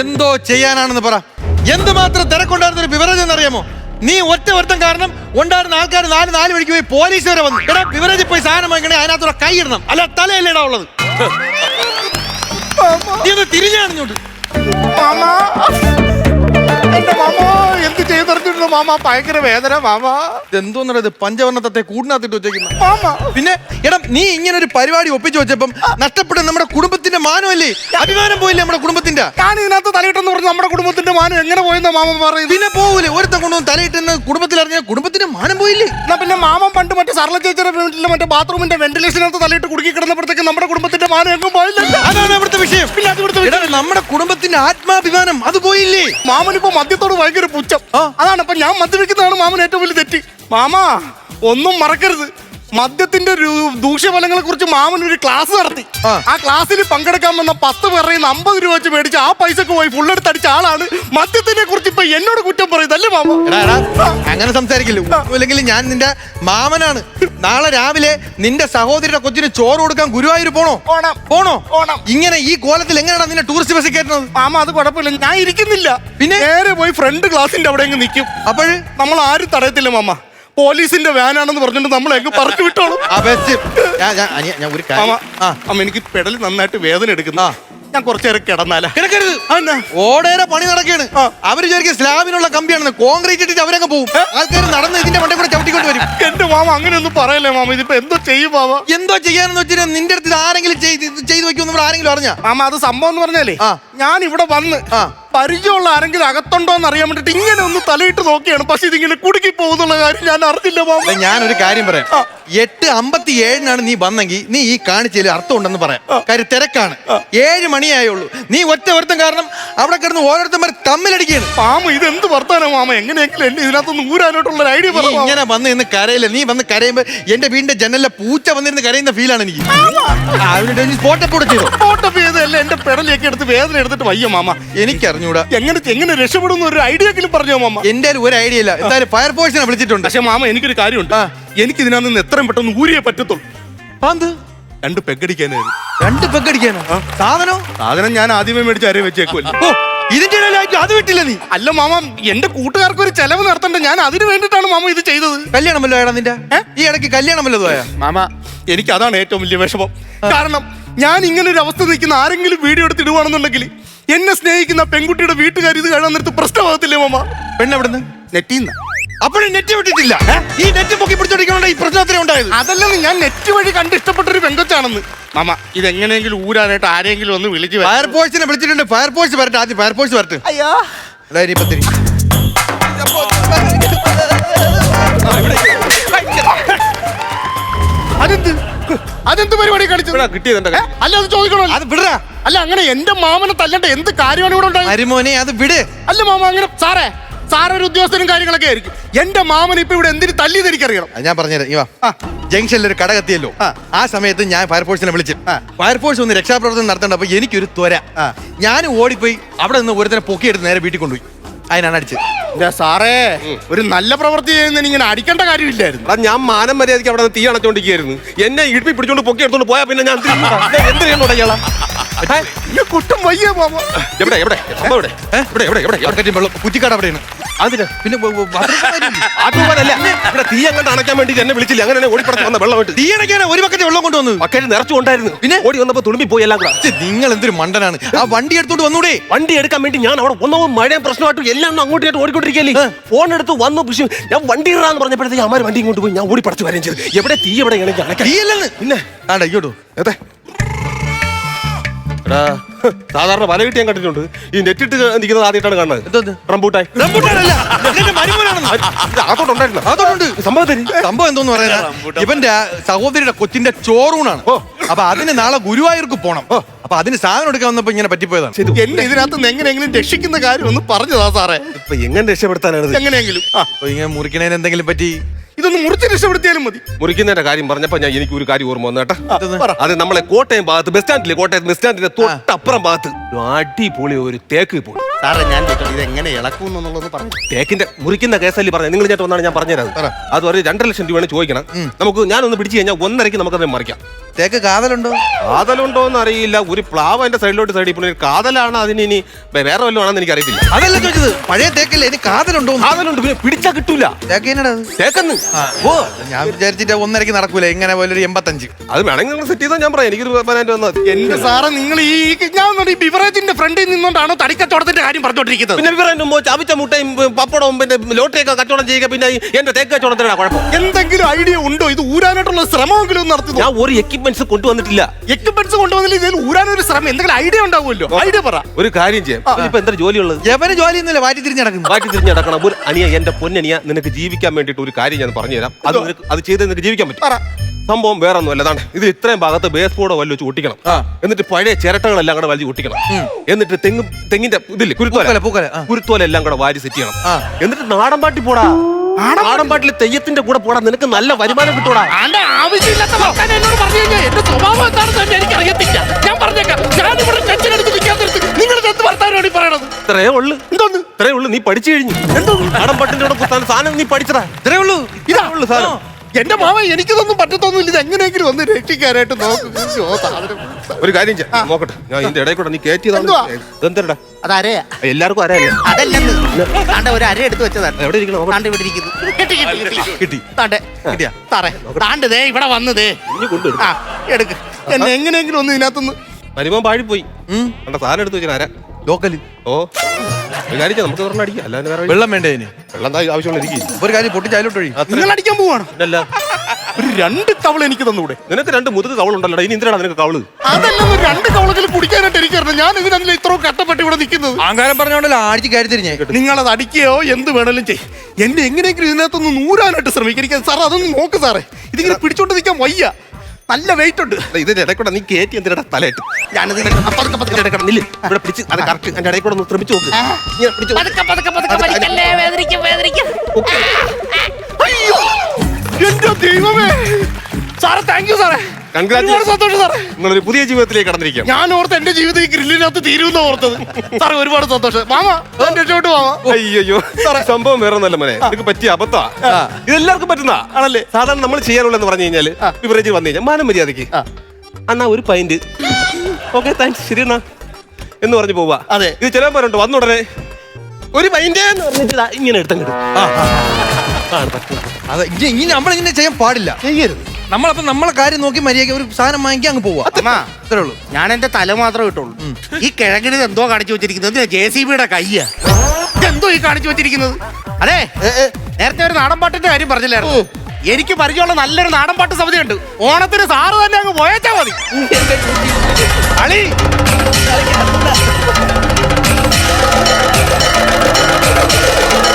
എന്തോ ചെയ്യാനാണെന്ന് പറ. എന്തുമാത്രം തിരക്കുണ്ടായിരുന്ന ഒരു ബിവറേജ് എന്നറിയാമോ? നീ ഒറ്റ ഒരുത്തം കാരണം ഉണ്ടായിരുന്ന ആൾക്കാർ നാല് നാല് മണിക്ക് പോയി പോലീസ് വരെ വന്നു. എടാ ബിവറേജിൽ പോയി സാധനം വാങ്ങിക്കണേ അതിനകത്തൂടെ കൈ ഇടണം. അല്ല തലയല്ലേടാ ഉള്ളത്? നീ ഒന്ന് തിരിഞ്ഞാണിഞ്ഞോട്ട് മാമ. എന്റെ മാമ. എന്ത് ചെയ്തറിഞ്ഞിരുന്നു മാമ? ഭയങ്കര വേദന മാമ. ഇതെന്തോന്നടാ ഇത്? പഞ്ചവർണത്തെ കൂടിനകത്തിട്ട് വെച്ചേക്കുന്ന. മാമ. പിന്നെ എടാ നീ ഇങ്ങനെ ഒരു പരിപാടി ഒപ്പിച്ചു വെച്ചപ്പം നഷ്ടപ്പെടുന്ന നമ്മുടെ കുടുംബത്തിന്റെ മാനമല്ലേ? അഭിമാനം പോയില്ലേ നമ്മുടെ കുടുംബത്തിന്റെ? ഞാൻ ഇതിനകത്ത് തലയിട്ടെന്ന് പറഞ്ഞു നമ്മുടെ കുടുംബത്തിന്റെ മാനം എങ്ങനെ പോയെന്ന് മാമ പറയുന്നത്. പിന്നെ പോകൂലേ ഒരുത്തം കൊണ്ടുവന്ന് തലയിട്ടെന്ന് കുടുംബത്തിൽ അറിഞ്ഞ കുടുംബത്തിന്റെ മാനം പോയില്ലേ? എന്നാ പിന്നെ മാമൻ പണ്ട് മറ്റേ സർല ചേച്ചിയുടെ വീട്ടിലെ മറ്റേ ബാത്റൂമിന്റെ വെന്റിലേഷനകത്ത് തലയിട്ട് കുടുക്കി കിടന്നപ്പോഴത്തേക്ക് നമ്മുടെ കുടുംബത്തിന്റെ മാനം എങ്ങും പോയില്ല. അതാണ് അവിടുത്തെ വിഷയം. പിന്നെ അത് ഇവിടുത്തെ എടാ, നമ്മുടെ കുടുംബത്തിന്റെ ആത്മാഭിമാനം അത് പോയില്ലേ? മാമനിപ്പോ മദ്യത്തോട് ഭയങ്കര പുച്ഛം. അതാണ് ഇപ്പൊ ഞാൻ മദ്യപിക്കുന്നതാണ് മാമൻ ഏറ്റവും വലിയ തെറ്റി. മാമാ ഒന്നും മറക്കരുത്. മദ്യത്തിന്റെ ദൂഷ്യഫലങ്ങളെ കുറിച്ച് മാമൻ ഒരു ക്ലാസ് നടത്തി. ആ. ക്ലാസ്സിൽ പങ്കെടുക്കാൻ വന്ന പത്ത് പേരുടെ അമ്പത് രൂപ വെച്ച് മേടിച്ച് ആ പൈസക്ക് പോയി ഫുള്ളെടുത്ത് അടിച്ച ആളാണ് മദ്യത്തിനെ കുറിച്ച് ഇപ്പൊ എന്നോട് കുറ്റം പറയുന്നത് മാമ? അങ്ങനെ സംസാരിക്കില്ല. അല്ലെങ്കിൽ ഞാൻ നിന്റെ മാമനാണ്. നാളെ രാവിലെ നിന്റെ സഹോദരിയുടെ കൊച്ചിന് ചോറ് കൊടുക്കാൻ ഗുരുവായൂർ പോണോ? ഓണം പോണോ? ഓണം ഇങ്ങനെ ഈ കോലത്തിൽ എങ്ങനെയാണ് നിന്നെ ടൂറിസ്റ്റ് ബസ് കയറ്റുന്നത്? മാമ അത് കുഴപ്പമില്ല. ഞാൻ ഇരിക്കുന്നില്ല. പിന്നെ? നേരെ പോയി ഫ്രണ്ട് ക്ലാസിന്റെ അവിടെ അങ്ങ് നിൽക്കും അപ്പോൾ? നമ്മൾ ആരും തടയത്തില്ല മാമ. പോലീസിന്റെ വാനാണെന്ന് പറഞ്ഞിട്ട് നമ്മൾ എങ്ങ് പറഞ്ഞു വിട്ടോളും. ഞാൻ ഒരു അമ്മ എനിക്ക് പെടൽ നന്നായിട്ട് വേദന എടുക്കുന്ന. ഞാൻ കുറച്ചു നേരം കിടന്നാല. കിടക്കരുത്? ഓടേരെ പണി നടക്കാണ് അവർ അവർ വിചാരിക്കും സ്ലാബിനുള്ള കമ്പിയാണെന്ന്. കോൺക്രീറ്റ് ഇട്ടിട്ട് അവരങ്ങ് പോകും ആൾക്കാർ നടന്ന് ഇതിന്റെ മണ്ടേ കൂടെ ചവിട്ടിക്കൊണ്ട് വരും. എന്റെ മാമ അങ്ങനെയൊന്നും പറയല്ലേ മാമ. ഇതിപ്പോ എന്തോ ചെയ്യും മാമ? എന്തോ ചെയ്യാനെന്ന് വെച്ചാൽ നിന്റെ അടുത്ത് ഇത് ആരെങ്കിലും ചെയ്ത് ചെയ്തു വെക്കുമെന്ന് ആരെങ്കിലും അറിഞ്ഞാ? മാമ അത് സംഭവം എന്ന് പറഞ്ഞാലേ ഞാൻ ഇവിടെ വന്ന്. പരിചയമുള്ള ആരെങ്കിലും അകത്തുണ്ടോ എന്ന് അറിയാൻ വേണ്ടിട്ട് ഇങ്ങനെ ഒന്ന് തലയിട്ട് നോക്കിയാണ്. പക്ഷെ ഇതിങ്ങനെ കുടുക്കി പോകുന്നുള്ള കാര്യം ഞാൻ അറിഞ്ഞില്ല മാമ. ഞാനൊരു കാര്യം പറയാം. എട്ട് അമ്പത്തി ഏഴിനാണ് നീ വന്നെങ്കിൽ നീ ഈ കാണിച്ചതിൽ അർത്ഥം ഉണ്ടെന്ന് പറയാം കാര്യം തിരക്കാണ്. ഏഴ് മണിയായുള്ളൂ. നീ ഒറ്റ ഒരുത്തം കാരണം അവിടെ കിടന്ന് ഓരോരുത്തന്മാർ തമ്മിലടിക്കുകയാണ്. മാമ ഇത് എന്ത് വർത്താനോ മാമ? എങ്ങനെയെങ്കിലും എന്നെ ഇതിനകത്തൊന്ന് ഊരാനായിട്ടുള്ള ഒരു ഐഡിയ പറഞ്ഞു ഇങ്ങനെ വന്ന് ഇന്ന് കരയില്ല. നീ വന്ന് കരയുമ്പോ എന്റെ വീടിന്റെ ജനലിലെ പൂച്ച വന്നിരുന്ന് കരയുന്ന ഫീലാണ് എനിക്ക്. സ്പോട്ടപ്പ് ഫോട്ടോ ചെയ്തോ? ഫോട്ടോപ്പ് ചെയ്തല്ലേ എന്റെ പെടലേക്ക് എടുത്ത് വേദന എടുത്തിട്ട് വയ്യ മാമ. എനിക്കറിഞ്ഞൂടാ എങ്ങനെ എങ്ങനെ രക്ഷപ്പെടുന്ന? ഒരു ഐഡിയ എങ്കിലും പറഞ്ഞോ മാമ? എന്റെ ഒരു ഐഡിയ ഇല്ല. എന്തായാലും ഫയർഫോഴ്സിനെ വിളിച്ചിട്ടുണ്ട്. പക്ഷെ മാമ എനിക്കൊരു കാര്യമുണ്ട്. എനിക്ക് ഇതിനകത്ത് നിന്ന് എത്രയും പെട്ടെന്ന് ഊരിയേ പറ്റത്തുള്ളൂ. അത് രണ്ട് പെഗടിക്കാനായിരുന്നു രണ്ട് പെഗടിക്കാനോ സാധനം? സാധനം ഞാൻ ആദ്യമേ മേടിച്ച് അരേ വെച്ചേക്കുമല്ലോ ഓ ഇതിന്റെ ഇടയിലായിട്ട് അത് വിട്ടില്ല നീ. അല്ല മാമ എന്റെ കൂട്ടുകാർക്ക് ഒരു ചെലവ് നടത്തണ്ട? ഞാൻ അതിന് വേണ്ടിയിട്ടാണ് മാമ ഇത് ചെയ്തത്. കല്യാണമല്ലോ ഏടാ നിന്റെ? ഈ ഇടയ്ക്ക് കല്യാണമല്ലോ പോയാ മാമ എനിക്ക് അതാണ് ഏറ്റവും വലിയ വിഷമം. കാരണം ഞാൻ ഇങ്ങനെ ഒരു അവസ്ഥ നിൽക്കുന്ന ആരെങ്കിലും വീഡിയോ എടുത്ത് ഇടുവാണെന്നുണ്ടെങ്കിൽ എന്നെ സ്നേഹിക്കുന്ന പെൺകുട്ടിയുടെ വീട്ടുകാർ ഇത് കാണാൻ നേരത്ത് പ്രശ്നമാകത്തില്ലേ മാമ? പെണ്ണെവിടുന്ന്? നെറ്റിന്ന്. അപ്പോഴും നെറ്റ് വിട്ടിട്ടില്ല. ഈ നെറ്റ് പൊക്കി പിടിച്ചോണ്ടിരിക്കണോണ്ട് ഈ പ്രശ്നത്തിന് അത്രയും ഉണ്ടായത്. അതല്ലെന്ന് ഞാൻ നെറ്റ് വഴി കണ്ട് ഇഷ്ടപ്പെട്ട ഒരു പെങ്കൊച്ചാണെന്ന്. മാമ ഇതെങ്ങനെയെങ്കിലും ഊരാനായിട്ട് ആരെങ്കിലും ഒന്ന് വിളിച്ചു ഫയർ ഫയർഫോഴ്സിനെ വിളിച്ചിട്ടുണ്ട്. ഫയർഫോഴ്സ് വരട്ടെ ആദ്യം ഫയർഫോഴ്സ് വരട്ടെ. അയ്യോ. അതായത് ഇനിയിപ്പോ പരിപാടി കളിച്ചത് കിട്ടിയതെന്റെ ഏ? അല്ല അത് ചോദിക്കണോ അത് വിടറാ. അല്ല അങ്ങനെ എന്റെ മാമനെ തല്ലണ്ട എന്ത് കാര്യമാണ് ഇവിടെ ഉണ്ടായത്? അരിമോനെ അത് വിട്. അല്ല മാമ അങ്ങനെ സാറേ സാറൊരു ഉദ്യോഗസ്ഥനും കാര്യങ്ങളൊക്കെ ആയിരിക്കും. എന്റെ മാമൻ ഇപ്പൊ ഇവിടെ എന്തിനു തല്ലി എനിക്കറിയണം. അത് ഞാൻ പറഞ്ഞുതരാം. ഇവാ. ജംഗ്ഷനിൽ ഒരു കട കത്തിയല്ലോ. ആ. സമയത്ത് ഞാൻ ഫയർഫോഴ്സിനെ വിളിച്ചു. ഫയർഫോഴ്സ് ഒന്ന് രക്ഷാപ്രവർത്തനം നടത്തണ്ട അപ്പൊ എനിക്കൊരു ത്വര. ഞാൻ ഓടിപ്പോയി അവിടെ നിന്ന് ഒരുത്തനെ പൊക്കിയെടുത്ത് നേരെ വീട്ടിൽ കൊണ്ടുപോയി. അതിനാണ് അടിച്ചത് എന്റെ സാറേ ഒരു നല്ല പ്രവൃത്തി ചെയ്യുന്നതിന് ഇങ്ങനെ അടിക്കേണ്ട കാര്യമില്ലായിരുന്നു എടാ ഞാൻ മാനം മര്യാദയ്ക്ക് അവിടെ നിന്ന് തീ അണച്ചോണ്ടിരിക്കുന്നു എന്നെ ഇടുപ്പി പിടിച്ചോണ്ട് പൊക്കി എടുത്തോണ്ട് പോയാ പിന്നെ ഞാൻ എന്ത് ചെയ്യും? ഞാൻ എന്ത് ചെയ്യണോടാ ഇയാളെ? കുട്ടം വയ്യ മാമ എവിടെ എവിടെ? സംഭവം എവിടെ? എവിടെ എവിടെ? എവിടെ എവിടെ വെള്ളം. കുറ്റിക്കാട് അവിടെയാണ്. അതിന്? പിന്നെ? ആട്ടുപോലല്ല ഇവിടെ തീ അങ്ങോട്ട് അണയ്ക്കാൻ വേണ്ടി എന്നെ വിളിച്ചില്ല. അങ്ങനെ ഓടിപ്പടച്ച് വന്ന വെള്ളമായിട്ട് തീ അണയ്ക്കാനാ ഒരു ബക്കറ്റ് വെള്ളം കൊണ്ടുവന്നത് ബക്കറ്റ് നിറച്ചുകൊണ്ടായിരുന്നു പിന്നെ? ഓടി വന്നപ്പോ തുളുമ്പി പോയി എല്ലാം കൂടെ. നിങ്ങൾ എന്തൊരു മണ്ടനാണ്. ആ വണ്ടി എടുത്തോണ്ട് വന്നൂടെ. വണ്ടി എടുക്കാൻ വേണ്ടി ഞാൻ അവിടെ ഒന്നും മഴയും പ്രശ്നമായിട്ടും എല്ലാം അങ്ങോട്ട് ഓടിക്കൊണ്ടിരിക്കല്ലേ ഫോൺ എടുത്ത് വന്നു പക്ഷേ ഞാൻ വണ്ടി ഇടാന്ന് പറഞ്ഞപ്പോഴത്തേക്ക് അമ്മ വണ്ടി ഇങ്ങോട്ട് പോയി. ഞാൻ ഓടി പടച്ച് വരെയും ചെയ്തു. എവിടെ തീ എവിടെ ഇങ്ങനെ അണയ്ക്കാൻ തീയല്ലെന്ന്. പിന്നെ? ആണ്ടാ ഇങ്ങോട്ടു അതെ എടാ സാധാരണ വല കിട്ടി ഞാൻ കണ്ടിട്ടുണ്ട്. ഈ നെറ്റിട്ട് നിൽക്കുന്നത് ആദ്യമായിട്ടാണ് കാണുന്നത്? റംബൂട്ടായി സംഭവം തരി സംഭവം എന്തോന്ന് പറയാ ഇവന്റെ സഹോദരിയുടെ കൊച്ചിന്റെ ചോറൂണാണ്. അപ്പൊ അതിന് നാളെ ഗുരുവായൂർക്ക് പോണം. അപ്പൊ അതിന് സാധനം എടുക്കാൻ വന്നപ്പോ ഇങ്ങനെ പറ്റിപ്പോയതാണ്. എന്നെ ഇതിനകത്ത് എങ്ങനെയെങ്കിലും രക്ഷിക്കുന്ന കാര്യം ഒന്ന് പറഞ്ഞതാ സാറേ. ഇപ്പൊ എങ്ങനെ രക്ഷപ്പെടുത്താനാണ്? എങ്ങനെയെങ്കിലും. ഇങ്ങനെ മുറിക്കണേന് എന്തെങ്കിലും പറ്റി? ഇതൊന്ന് മുറിച്ച് രക്ഷപ്പെടുത്തിയാലും മതി. മുറിക്കുന്നതിന്റെ കാര്യം പറഞ്ഞപ്പോ ഞാൻ എനിക്ക് ഒരു കാര്യം ഓർമ്മ വന്നു കേട്ടാ. പറ. അത് നമ്മളെ കോട്ടയം ഭാഗത്ത് ബസ് സ്റ്റാൻഡിലെ കോട്ടയം ബസ് സ്റ്റാൻഡിന്റെ തൊട്ടപ്പുറം ഭാഗത്ത്. ഒരു അടിപൊളി ഒരു തേക്ക് പോയി. സാറേ ഞാൻ ചോദിച്ചോളൂ ഇത് എങ്ങനെ ഇളക്കും എന്നുള്ളതൊന്ന് പറഞ്ഞു. തേക്കിന്റെ മുറിക്കുന്ന കേസല്ലേ പറഞ്ഞത്? നിങ്ങൾ ചേട്ടൻ വന്നാണ് ഞാൻ പറഞ്ഞുതരാം പറ. അത് ഒരു രണ്ടര ലക്ഷം രൂപയാണ് ചോദിക്കണം. നമുക്ക് ഞാനൊന്ന് പിടിച്ചു കഴിഞ്ഞാൽ ഒന്നരയ്ക്ക് നമുക്കത് മറിക്കാം. തേക്ക് കാതലുണ്ടോ? കാതലുണ്ടോ എന്ന് അറിയില്ല ഒരു പ്ലാവ് എന്റെ സൈഡിലോട്ട് സൈഡിൽ പോയി. കാതലാണ് അതിന് ഇനി വേറെ വല്ലതും ആണെന്ന് എനിക്ക് അറിയത്തില്ല അതല്ല ചോദിച്ചത്? പഴയ തേക്കല്ലേ? ഇനി കാതലുണ്ടോ? കാതലുണ്ട്. പിന്നെ പിടിച്ചാ കിട്ടൂല. തേക്ക് എന്നടാ തേക്കെന്ന്. ഓ. ഞാൻ വിചാരിച്ചിട്ട് ഒന്നരക്ക് നടക്കൂല. ഇങ്ങനെ പോലെ ഒരു എൺപത്തഞ്ച്. അത് വേണമെങ്കിൽ നിങ്ങൾ സെറ്റ് ചെയ്താൽ ഞാൻ പറയാം. എനിക്കൊരു പതിനായിരം വന്നത് എന്റെ സാറേ നിങ്ങൾ ഈ ഞാൻ ഈ ബിവറേജിന്റെ ഫ്രണ്ടിൽ നിന്നുകൊണ്ടാണോ തടിക്കച്ചവടത്തിന്റെ കാര്യം പറഞ്ഞോണ്ടിരിക്കുന്നത് പിന്നെ വിവരം മുമ്പ് ചാവിച്ച മുട്ടയും ഉം, പപ്പടവും പിന്നെ ലോട്ടറിയൊക്കെ കച്ചവടം ചെയ്യുക. പിന്നെ ഈ എന്റെ തേക്ക് കച്ചവടത്തിനാ കുഴപ്പം. എന്തെങ്കിലും ഐഡിയ ഉണ്ടോ? ഇത് ഊരാനായിട്ടുള്ള ശ്രമമെങ്കിലും നടത്തുന്നു ഞാൻ ഒരു എക്യുപ്മെന്റ്സ് കൊണ്ടുവന്നിട്ടില്ല. എക്യുപ്മെന്റ്സ് കൊണ്ടുവന്നില്ല ഇതിൽ ഒരു ശ്രമം. എന്തെങ്കിലും ഐഡിയ ഉണ്ടാവുമല്ലോ? ഐഡിയ പറ. ഒരു കാര്യം ചെയ്യാം. ഇപ്പൊ എന്താ ജോലിയുള്ളത്? എവന് ജോലിയൊന്നുമില്ല വാറ്റി തിരിഞ്ഞ് നടക്കുന്നു. മാറ്റി തിരിഞ്ഞ് നടക്കണം. ഒരു അനിയ എന്റെ പൊന്നനിയ നിനക്ക് ജീവിക്കാൻ വേണ്ടിട്ട് ഒരു കാര്യം ഞാൻ പറഞ്ഞുതരാം. അത് നിനക്ക് അത് ചെയ്ത് നിനക്ക് ജീവിക്കാൻ പറ്റും. പറ. സംഭവം വേറെ ഒന്നും അല്ലതാണ് ഇത് ഇത്രയും ഭാഗത്ത് ബേസ് ബോർഡ് വല്ല വെച്ച് ഒട്ടിക്കണം. എന്നിട്ട് പഴയ ചിരട്ടകളെല്ലാം കൂടെ വലിച്ച് ഒട്ടിക്കണം. എന്നിട്ട് തെങ്ങ് തെങ്ങിന്റെ ഇതില്ലേ കുരുത്തോല? പൂക്കല, കുരുത്തോല എല്ലാം കൂടെ വാരി സെറ്റ് ചെയ്യണം. എന്നിട്ട് നാടൻ പാട്ടി പോടാ. നാടൻ പാട്ടിൽ തെയ്യത്തിന്റെ കൂടെ പോടാ. നിനക്ക് നല്ല വരുമാനം കിട്ടൂടാ. ആന്റെ ആവശ്യമില്ലാത്ത വർത്താനം എന്നോട് പറഞ്ഞു കഴിഞ്ഞാൽ എന്റെ സ്വഭാവം എന്താണെന്ന് തന്നെ എനിക്ക് അറിയത്തില്ല ഞാൻ പറഞ്ഞേക്കാം. ഞാൻ ഇവിടെ ടെൻഷൻ എടുത്ത് നിൽക്കാൻ നിർത്തി നിങ്ങൾ എന്ത് വർത്താനമാണ് ഈ പറയണത്? ഇത്രേ ഉള്ളു. എന്തോന്ന്? ഇത്രേ ഉള്ളു. നീ പഠിച്ചു കഴിഞ്ഞു. എന്തോ ആടമ്പാട്ടിന്റെ കൂടെ സാധനം നീ പഠിച്ചടാ ഇത്രേ ഉള്ളൂ. ഇതാ. ഉള്ളു സാധനം. എന്റെ മാമ എനിക്കിതൊന്നും പറ്റത്തൊന്നുമില്ല. ഇത് എങ്ങനെയെങ്കിലും ഒന്ന് രക്ഷിക്കാനായിട്ട് ഒരു കാര്യം ചെയ്യാം. നോക്കട്ടെ. ഞാൻ ഇതിന്റെ ഇടയിൽ കൂടെ നീ കയറ്റിയതാണ് എന്തുവാ? ഇതെന്തരടാ? അതരയാ. എല്ലാവർക്കും അരയല്ലേ? അതല്ലെന്ന്. താണ്ട ഒരു അര എടുത്ത് വെച്ചതാണ്. എവിടെ ഇരിക്കണം? നോക്കട്ടെ. താണ്ട ഇവിടെ ഇരിക്കുന്നു. കിട്ടി, കിട്ടി, താണ്ടെ. കിട്ടിയാ? സാറേ താണ്ട് ദേ ഇവിടെ വന്ന് ദേ. ഇനി കൊണ്ടുവരും. ആ എടുക്ക്. എന്നെ എങ്ങനെയെങ്കിലും ഒന്ന് ഇതിനകത്തുനിന്ന് വരുമ്പോ പാഴിപ്പോയി. സാധനം എടുത്ത് വെച്ചാൽ ആരാ ലോക്കൽ ഓ. ഒരു കാര്യം ചെയ്യാം, നമുക്ക് ഒരെണ്ണം അടിക്കാം. അല്ലാതെ വേറെ വഴി- വെള്ളം വേണ്ടേ ആവശ്യമുള്ള ഒരു കാര്യം നിങ്ങൾ അടിക്കാൻ പോവാണ്. പിന്നല്ല ഒരു രണ്ട് എനിക്ക് തന്നൂടെ. നിനക്ക് രണ്ട് ഇനി എന്തിനാണ് നിനക്ക് കവൾ? അതല്ലെന്ന് രണ്ട് കവളത്തിൽ കുടിക്കാനായിട്ട് എനിക്കറിഞ്ഞു ഞാൻ ഇതിനല്ല ഇത്രയും കട്ടപ്പെട്ട് ഇവിടെ നിൽക്കുന്നത്. ആങ്കാരം പറഞ്ഞോണ്ടല്ലോ ആഴ്ച കയറി തിരിഞ്ഞേ? നിങ്ങളത് അടിക്കുകയോ എന്ത് വേണേലും ചെയ്യും. എന്നെ എങ്ങനെയെങ്കിലും ഇതിനകത്തൊന്ന് നൂരാനായിട്ട് ശ്രമിക്കും. എനിക്ക് സാർ അതൊന്ന് നോക്ക് സാറേ. ഇതിങ്ങനെ പിടിച്ചോണ്ട് നിൽക്കാൻ വയ്യ. നല്ല വെയിറ്റ് ഉണ്ട്. ഇതിന്റെ ഇടയ്ക്കൂടെ നീ കയറ്റി എന്തിനാ തലയിട്ട്? ഞാനത് പതുക്കെ പതുക്കെ ഇടയിൽ കൂടെ നില്ല്. ഇവിടെ പിടിച്ച് അത് കറക്റ്റ് എന്റെ ഇടയിൽ കൂടെ ഒന്ന് ശ്രമിച്ചു നോക്ക്. ഇങ്ങനെ പിടിച്ച് നോക്ക്. പതുക്കെ പതുക്കെ പതുക്കെ വലിക്കല്ലേ വേദനിക്കും വേദനിക്കും. അയ്യോ! എന്റെ ദൈവമേ! സാറേ താങ്ക് യു സാറേ. സന്തോഷം നിങ്ങളൊരു പുതിയ ജീവിതത്തിലേക്ക് കടന്നിരിക്കാം ഞാൻ ഓർത്ത് എന്റെ ജീവിതം ഈ ഗ്രില്ലിനകത്ത് തീരുമെന്ന് ഓർത്തത്. സാറേ ഒരുപാട് സന്തോഷം. മാമ എന്റെ രക്ഷോട്ട് മാമ. അയ്യോ സംഭവം വേറെ ഒന്നല്ല മോനെ. നിനക്ക് പറ്റിയ അബദ്ധ ഇതെല്ലാവർക്കും പറ്റുന്ന ആണല്ലേ? സാധാരണ നമ്മൾ ചെയ്യാനുള്ളതെന്ന് പറഞ്ഞു കഴിഞ്ഞാൽ ബിവറേജ് വന്നു കഴിഞ്ഞാൽ മാനം മര്യാദയ്ക്ക് അന്നാ ഒരു പൈന്റ് ഓക്കെ താങ്ക്സ് ശരി എന്നാ. എന്ന് പറഞ്ഞു പോവാ. അതെ. ഇത് ചില പേരുണ്ട് വന്ന ഉടനെ ഒരു മൈൻഡേ എന്ന് പറഞ്ഞിട്ട് ദാ ഇങ്ങനെ എടുത്തങ്ങട് ആണ് പറ്റുന്നത് അതെ ഇനി ഇനി നമ്മളിങ്ങനെ ചെയ്യാൻ പാടില്ല. ചെയ്യരുത്. നമ്മളപ്പോ നമ്മളെ കാര്യം നോക്കി മര്യാദ ഒരു സാധനം വാങ്ങിക്കാൻ അങ്ങ് പോവാ. അമ്മാ അത്രേ ഉള്ളൂ. ഞാൻ എന്റെ തല മാത്രമേ കിട്ടുള്ളൂ ഈ കിഴങ്ങിന് എന്തോ കാണിച്ചു വെച്ചിരിക്കുന്നത്? ജെ സി ബിയുടെ കയ്യാ. എന്തോ ഈ കാണിച്ചു വെച്ചിരിക്കുന്നത്? അതെ നേരത്തെ ഒരു നാടൻ പാട്ടിന്റെ കാര്യം പറഞ്ഞില്ലായിരുന്നു? എനിക്ക് പരിചയമുള്ള നല്ലൊരു നാടൻ പാട്ട് സമിതി ഉണ്ട് ഓണത്തിന് സാറ് തന്നെ അങ്ങ് പോയേച്ചാ മതി. അളി. Thank you.